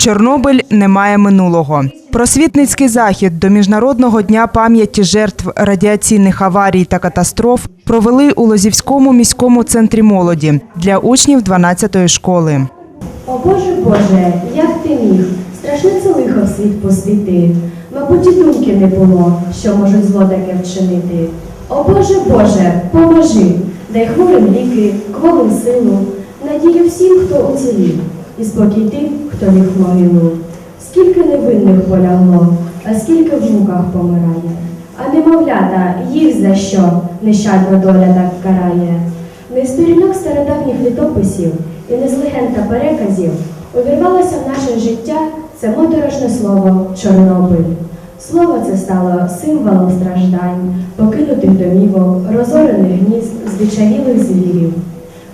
Чорнобиль не має минулого. Просвітницький захід до Міжнародного дня пам'яті жертв радіаційних аварій та катастроф провели у Лозівському міському центрі молоді для учнів 12-ї школи. О Боже Боже, як ти міг страшне це лихо в світ пустити. Мабуть, і думки не було, що можуть зло таке вчинити. О Боже Боже, поможи, дай хворим ліки, кволим силу, надію всім, хто уцілів, і спокій тим, хто ліг в могилу. Скільки невинних полягло, а скільки в муках помирає. А немовлята, їх за що нещадна доля так карає. Не з сторінок стародавніх літописів і не з легенд та переказів увірвалося в наше життя це моторошне слово Чорнобиль. Слово це стало символом страждань, покинутих домівок, розорених гнізд, звичаїлих звірів.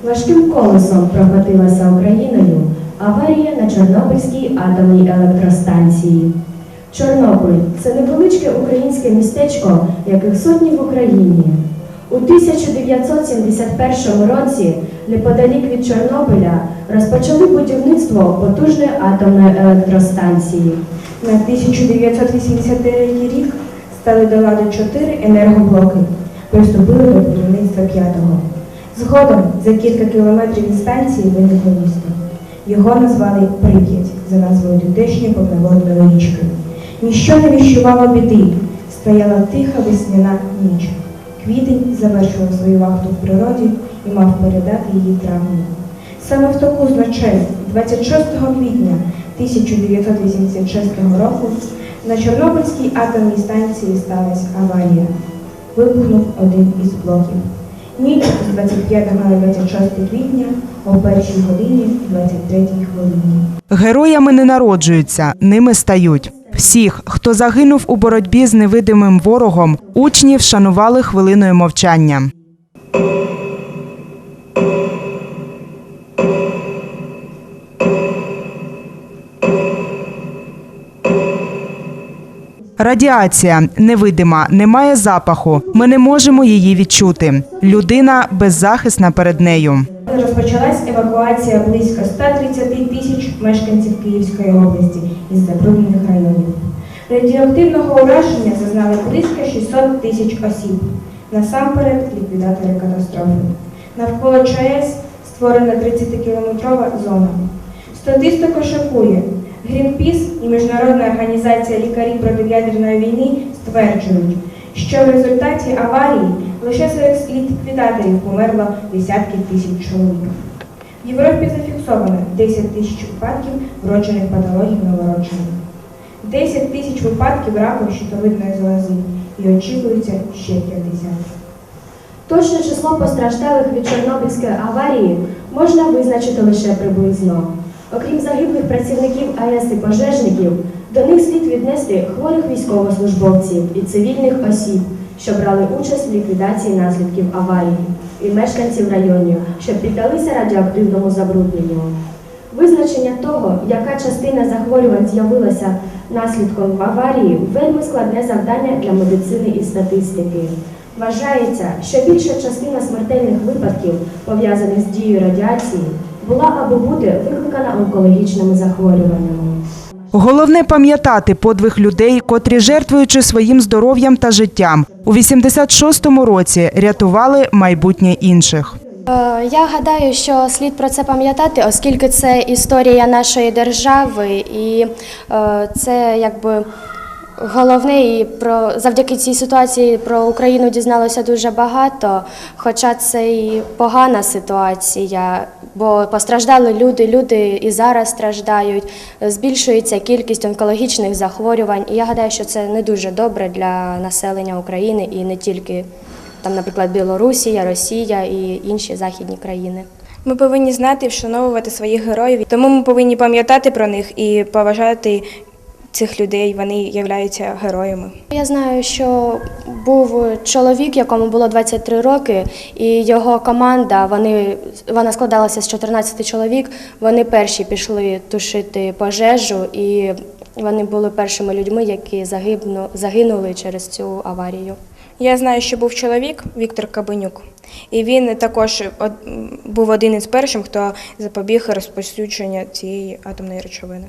Важким колесом прокотилася Україною аварія на Чорнобильській атомній електростанції. Чорнобиль це невеличке українське містечко, яких сотні в Україні. У 1971 році, неподалік від Чорнобиля, розпочали будівництво потужної атомної електростанції. На 1989 рік стали до ладу чотири енергоблоки. Приступили до будівництва п'ятого. Згодом за кілька кілометрів від станції виникло місто. Його назвали Прип'ять за назвою тутешньої повноводної річки. Ніщо не віщувало біди, стояла тиха весняна ніч. Квітень завершував свою вахту в природі і мав передати її травму. Саме в таку значень 26 квітня 1986 року на Чорнобильській атомній станції сталася аварія. Вибухнув один із блоків. Ніч з 25 на 26 квітня о першій годині 23 хвилині. Героями не народжуються, ними стають. Всіх, хто загинув у боротьбі з невидимим ворогом, учні вшанували хвилиною мовчання. Радіація невидима, не має запаху. Ми не можемо її відчути. Людина беззахисна перед нею. Розпочалась евакуація близько 130 тисяч мешканців Київської області із забруднених районів. Радіоактивного ураження зазнали близько 600 тисяч осіб. Насамперед ліквідатори катастрофи. Навколо ЧАЕС створена 30-кілометрова зона. Статистика шокує. Грінпіс і Міжнародна організація лікарів проти ядерної війни стверджують, що в результаті аварії лише серед ліквідаторів померло десятки тисяч чоловік. В Європі зафіксовано 10 тисяч випадків вроджених патологій новороджених, 10 тисяч випадків раку щитовидної залози і очікується ще 50. Точне число постраждалих від Чорнобильської аварії можна визначити лише приблизно. Окрім загиблих працівників АЕС і пожежників, до них слід віднести хворих військовослужбовців і цивільних осіб, що брали участь в ліквідації наслідків аварії, і мешканців районів, що піддалися радіоактивному забрудненню. Визначення того, яка частина захворювань з'явилася наслідком аварії, вельми складне завдання для медицини і статистики. Вважається, що більша частина смертельних випадків, пов'язаних з дією радіації, була або буде викликана онкологічними захворюваннями. Головне пам'ятати подвиг людей, котрі, жертвуючи своїм здоров'ям та життям, у 86-му році рятували майбутнє інших. Е, Я гадаю, що слід про це пам'ятати, оскільки це історія нашої держави, і е, це якби головне і про завдяки цій ситуації про Україну дізналося дуже багато. Хоча це і погана ситуація, бо постраждали люди, люди і зараз страждають. Збільшується кількість онкологічних захворювань. І я гадаю, що це не дуже добре для населення України і не тільки там, наприклад, Білорусія, Росія і інші західні країни. Ми повинні знати і вшановувати своїх героїв, тому ми повинні пам'ятати про них і поважати цих людей. Вони являються героями. Я знаю, що був чоловік, якому було 23 роки, і його команда вони вона складалася з 14 чоловік. Вони перші пішли тушити пожежу, і вони були першими людьми, які загибну, загинули через цю аварію. Я знаю, що був чоловік Віктор Кабенюк, і він також був один із перших, хто запобіг розповсюдженню цієї атомної речовини.